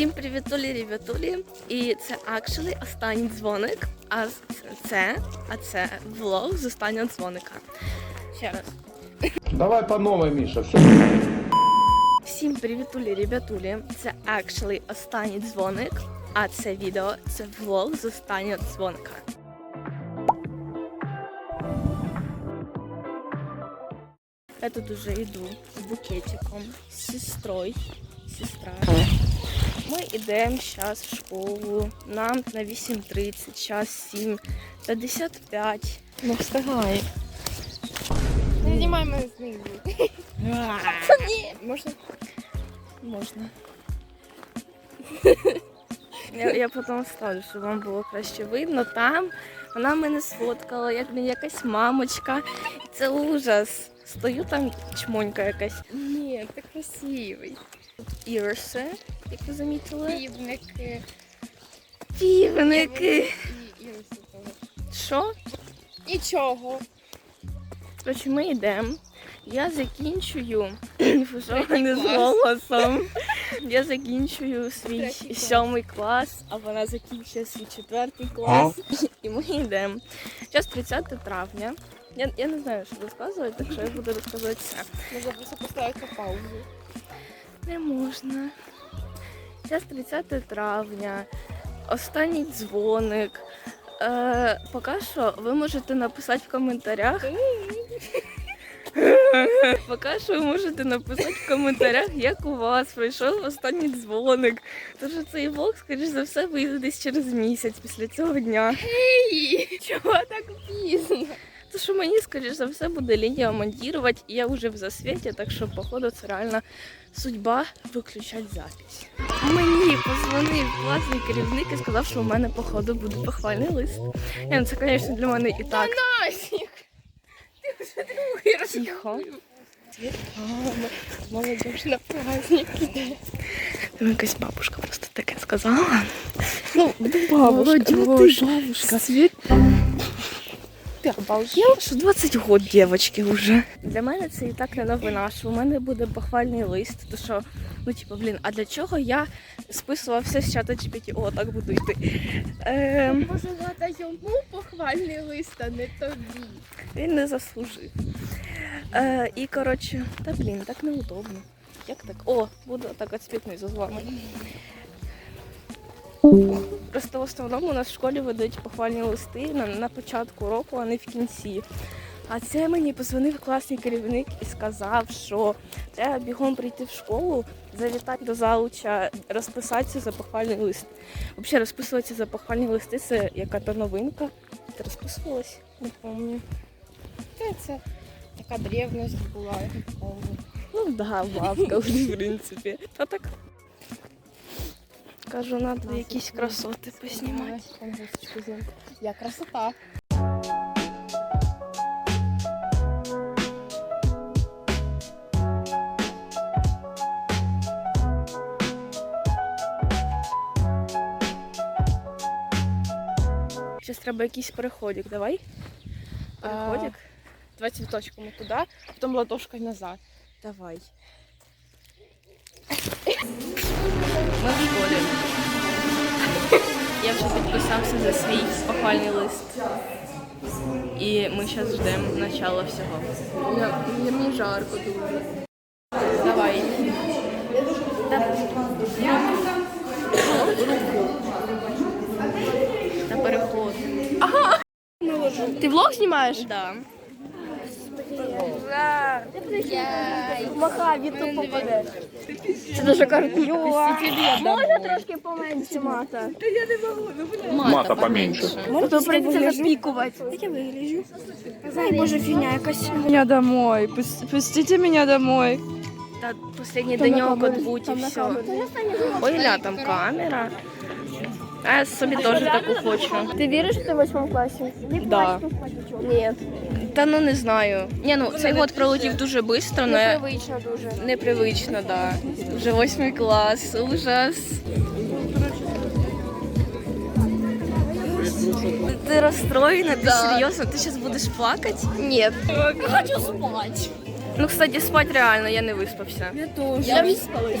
Всім привітулі, ребятулі. І це actually останній дзвоник. А це, а це влог з останнього дзвоника. Ще раз. Давай по новой, Миша. Все. Всім привітулі, ребятулі. Це actually останній дзвоник. А це відео це влог з останнього дзвоника. Я тут уже йду з букетиком, з сестрою. Сестра. Ми йдемо зараз в школу. Нам на 8.30, час 7.55. Ну встигай. Не знімай мене знизу. Можна? Можна. Я, я потім вставлю, щоб вам було краще видно. Там вона мене сфоткала, як мені якась мамочка. Це ужас. Стою там чмонька якась. Ні, ти красивий. Ірси, як ви замітили. Півники. Півники. І іриси того. Що? Нічого. Коротше, ми йдемо. Я закінчую не з голосом. Я закінчую свій Третій клас. сьомий клас, а вона закінчує свій четвертий клас. І ми йдемо. Зараз 30 травня. Я, я не знаю, що розказувати, так що я буду розказувати все. Можна просто поставити на паузу. Не можна. Зараз 30 травня, останній дзвоник. Е, поки що ви можете написати в коментарях. Поки що ви можете написати в коментарях, як у вас пройшов останній дзвоник. Тож цей влог, скоріш за все, вийде десь через місяць після цього дня. Чого так пізно? То що мені, скоріш за все, буде лінія монтувати, і я вже в засвіті, так що, походу, це реально судьба виключати запись. Мені позвонив класний керівник і сказав, що у мене, походу, буде похвальний лист. Ні, ну це, звісно, для мене і так. Насік! Ти вже другий раз. Тихо. Молодіж на праздник іде. Там якась бабушка просто таке сказала. Ну, Молодіж. бабушка. Світ. Ти обалдел? Що 20 год, дівчатки, вже. Для мене це і так не новина, що у мене буде похвальний лист. То що, ну типу, блін, а для чого я списувала все з чата GPT? О, так буду йти. Ем, Може, треба йому похвальний лист, а не тобі. він не заслужив. Е, і коротше, та блін, так неудобно. Як так? О, буду так от спітнизу з вами. Просто в основному у нас в школі видають похвальні листи на, на початку року, а не в кінці. А це мені позвонив класний керівник і сказав, що треба бігом прийти в школу, завітати до залуча, розписатися за похвальний лист. Взагалі розписуватися за похвальні листи це яка-то новинка. Ти розписувалась? Не пам'ятаю. Це така древність була. Ну да, бабка в принципі. Та так. Кажу, треба якісь красоти поснімати. Я красота. Зараз треба якийсь переходик, давай. Переходик. Два цветочка мы туда, потом ладошкой назад. Давай. Ми в школі. Я вже підписався за свій похвальний лист. І ми зараз ждемо начала всього. Мені жарко дуже. Давай. Та переход. Ага! Ти влог знімаєш? Да. Маха, в ютуб попаде. Це дуже круто. Можна трошки поменше мата? Мата поменьше. Можна прийдеться запікувати. Як я вигляджу? Ай, боже, фігня якась. меня домой. Пус- Пустите меня домой. Та останній денек отбудь і все. Ой, ля, там камера. А я собі теж таку хочу. Ти віриш, що ти в восьмому класі? Да. Ні. Та ну не знаю. Ні, ну цей год пролетів дуже швидко, але Непривично дуже. непривично, да. Вже восьмий клас, ужас. Ти розстроєна, ти серйозно? Ти зараз будеш плакати? Ні. Хочу спати. Ну, кстати, спать реально, я не виспався. Я теж. Я виспалась.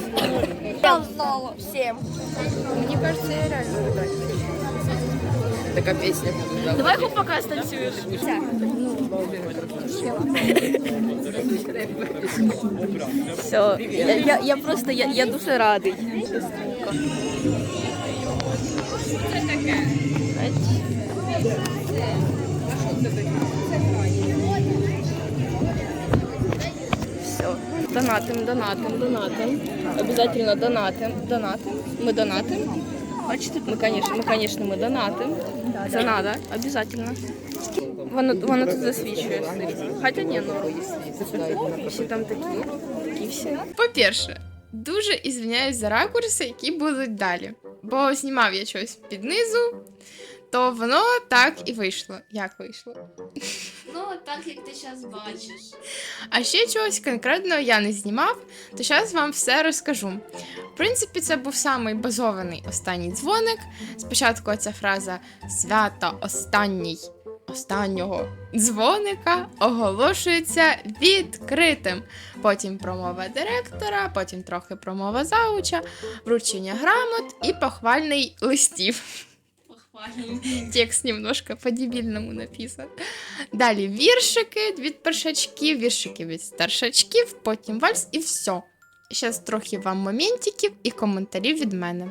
Я встала всем. Мені кажется, я реально видать. Така пісня буде. Давай хоть пока станцюєш. Все, я, я, я просто, я, я дуже радий. Все, донатим, донатим, донатим. Обязательно донатим, донатим. Мы донатим. Бачите, ми, конечно, ми, конечно, ми донатим. Це надо, обязательно. Воно, воно тут засвічує. Хоча ні, ну всі там такі, такі всі. По-перше, дуже ізвиняюсь за ракурси, які будуть далі. Бо знімав я щось під низу, то воно так і вийшло. Як вийшло? Ну, так як ти зараз бачиш. А ще чогось конкретно я не знімав, то зараз вам все розкажу. В принципі, це був самий базований останній дзвоник. Спочатку ця фраза свято останній останнього дзвоника оголошується відкритим. Потім промова директора, потім трохи промова зауча, вручення грамот і похвальний листів. Текст немножко по-дебільному написан. Далі віршики від першачків, віршики від старшачків, потім вальс і все. Зараз трохи вам моментиків і коментарів від мене.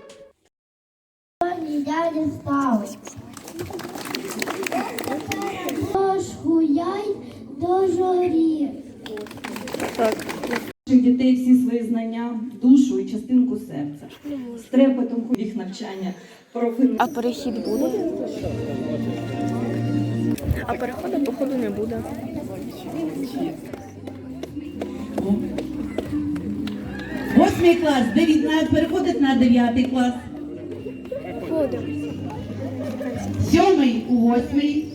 став. Тож гуляй до жорі. Так. Дітей всі свої знання, душу і частинку серця. З трепетом їх навчання, А перехід буде? А переходу, походу, не буде. Восьмий клас, дев'ятнадцять, переходить на дев'ятий клас. Сьомий у восьмий.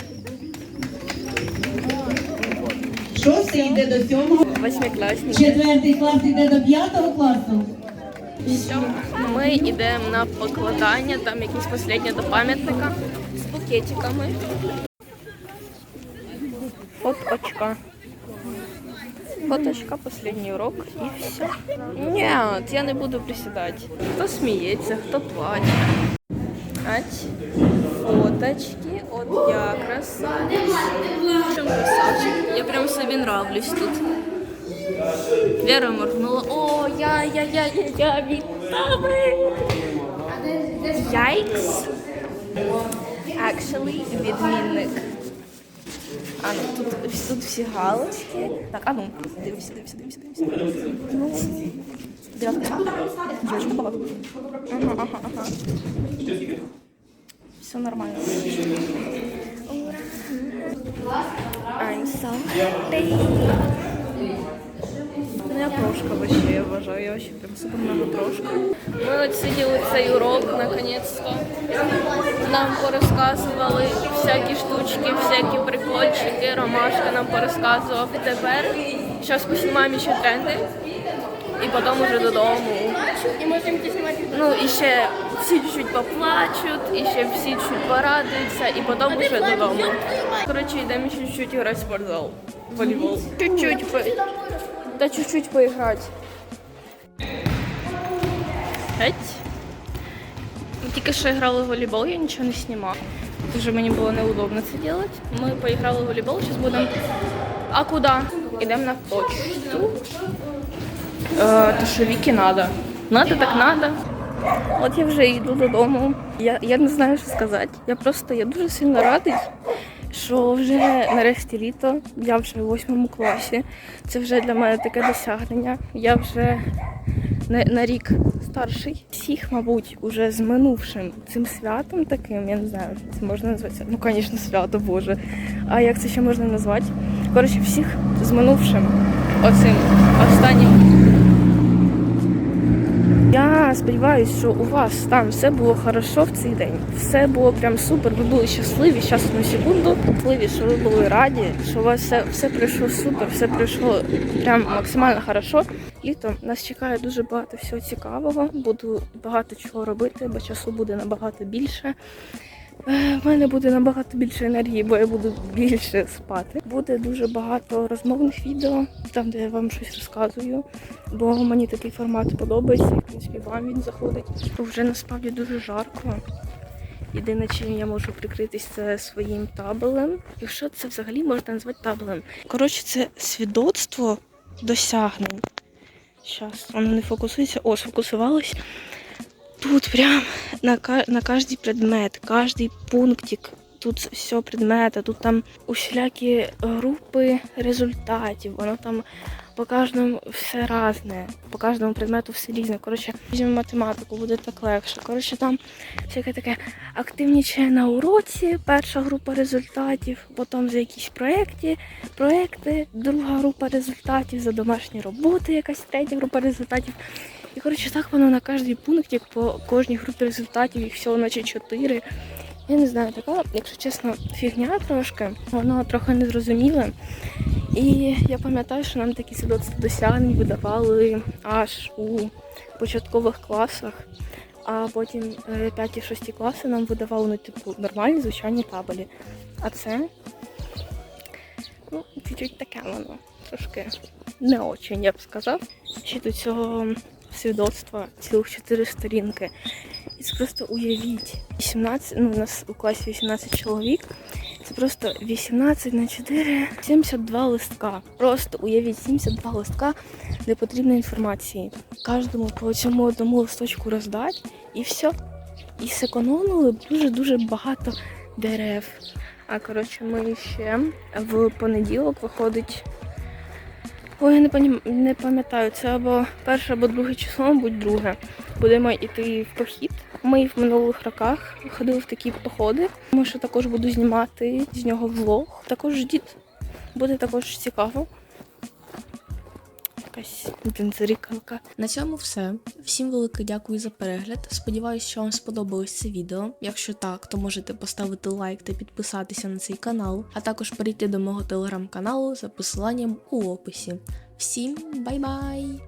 Шостий йде до сьомого. Четвертий клас йде до п'ятого класу. Ми йдемо на покладання, там якісь останнє до пам'ятника з букетиками. Фоточка. Фоточка, останній урок і все. Ні, я не буду присідати. Хто сміється, хто плаче. Ать. Фоточки, от я? Я собі нравлюсь тут. Вера моргнула. О, я, я, я, я, я, вітами! Яйкс. Actually, відмінник. А ну, тут, тут всі галочки. Так, а ну, дивимося, дивимося, дивимося, дивимося. Ну. Дев'ятка. Ага, ага, ага. Все нормально. I'm so happy. Я трошка вообще, я вважаю, я вообще прям супер мега трошка. Ми от сиділи цей урок, наконец-то. Нам порозказували всякі штучки, всякі прикольчики, Ромашка нам порозказував. І тепер зараз поснімаємо ще тренди. І потім уже додому. І можемо. Ну і ще всі чуть-чуть поплачуть, і ще всі чуть порадуються, і потім уже додому. Коротше, йдемо ще чуть-чуть грати в спортзал. Волейбол. Чуть-чуть по... Та чуть-чуть поіграти. Геть. Тільки що грали в волейбол, я нічого не знімала. Дуже мені було неудобно це робити. Ми поіграли в волейбол, зараз будемо. А куди? Йдемо на почту. Е, то що Віки надо. Надо так надо. От я вже йду додому. Я, я не знаю, що сказати. Я просто я дуже сильно радий, що вже нарешті літо, я вже в восьмому класі. Це вже для мене таке досягнення. Я вже на, на рік старший. Всіх, мабуть, уже з минувшим цим святом таким, я не знаю, це можна назвати. Ну, звісно, свято Боже. А як це ще можна назвати? Коротше, всіх з минувшим оцим останнім я сподіваюся, що у вас там все було хорошо в цей день. Все було прям супер. Ви були щасливі. Зараз на секунду. Щасливі, що ви були раді, що у вас все, все пройшло супер, все пройшло прям максимально хорошо. Літом нас чекає дуже багато всього цікавого. Буду багато чого робити, бо часу буде набагато більше. Е, В мене буде набагато більше енергії, бо я буду більше спати. Буде дуже багато розмовних відео, там де я вам щось розказую. Бо мені такий формат подобається, і в принципі вам він заходить. Вже насправді дуже жарко. Єдине, чим я можу прикритись, це своїм табелем. Якщо це взагалі можна назвати табелем. Коротше, це свідоцтво досягнень. Зараз воно не фокусується. О, сфокусувалось. Тут прям на, на кожний предмет, кожний пунктик. Тут все предмети, тут там усілякі групи результатів, воно там по кожному все різне, по кожному предмету все різне. Коротше, візьмемо математику, буде так легше. Коротше, там всяке таке активнічає на уроці, перша група результатів, потім за якісь проекти, проекти, друга група результатів, за домашні роботи, якась третя група результатів. І коротше, так воно на кожний пункт, як по кожній групі результатів, їх всього наче чотири. Я не знаю, така, якщо чесно, фігня трошки, воно трохи незрозуміле. І я пам'ятаю, що нам такі свідоцтва досягнень видавали аж у початкових класах, а потім 5-6 класи нам видавали ну, типу, нормальні звичайні табелі. А це ну, чуть-чуть таке воно. Трошки не очень, я б сказав. Ще до цього свідоцтва цілих 4 сторінки. І це просто уявіть. 18, ну, у нас у класі 18 чоловік. Це просто 18 на 4, 72 листка. Просто уявіть 72 листка, де потрібна інформації. Кожному по цьому одному листочку роздати і все. І зекономили дуже-дуже багато дерев. А коротше, ми ще в понеділок виходить. Ой, я не, пам'я- не пам'ятаю, це або перше, або друге число, мабуть, друге. Будемо йти в похід. Ми в минулих роках ходили в такі походи. Тому що також буду знімати з нього влог. Також ждіть. Буде також цікаво. Якась бензирикалка. На цьому все. Всім велике дякую за перегляд. Сподіваюсь, що вам сподобалось це відео. Якщо так, то можете поставити лайк та підписатися на цей канал, а також перейти до мого телеграм-каналу за посиланням у описі. Всім бай-бай!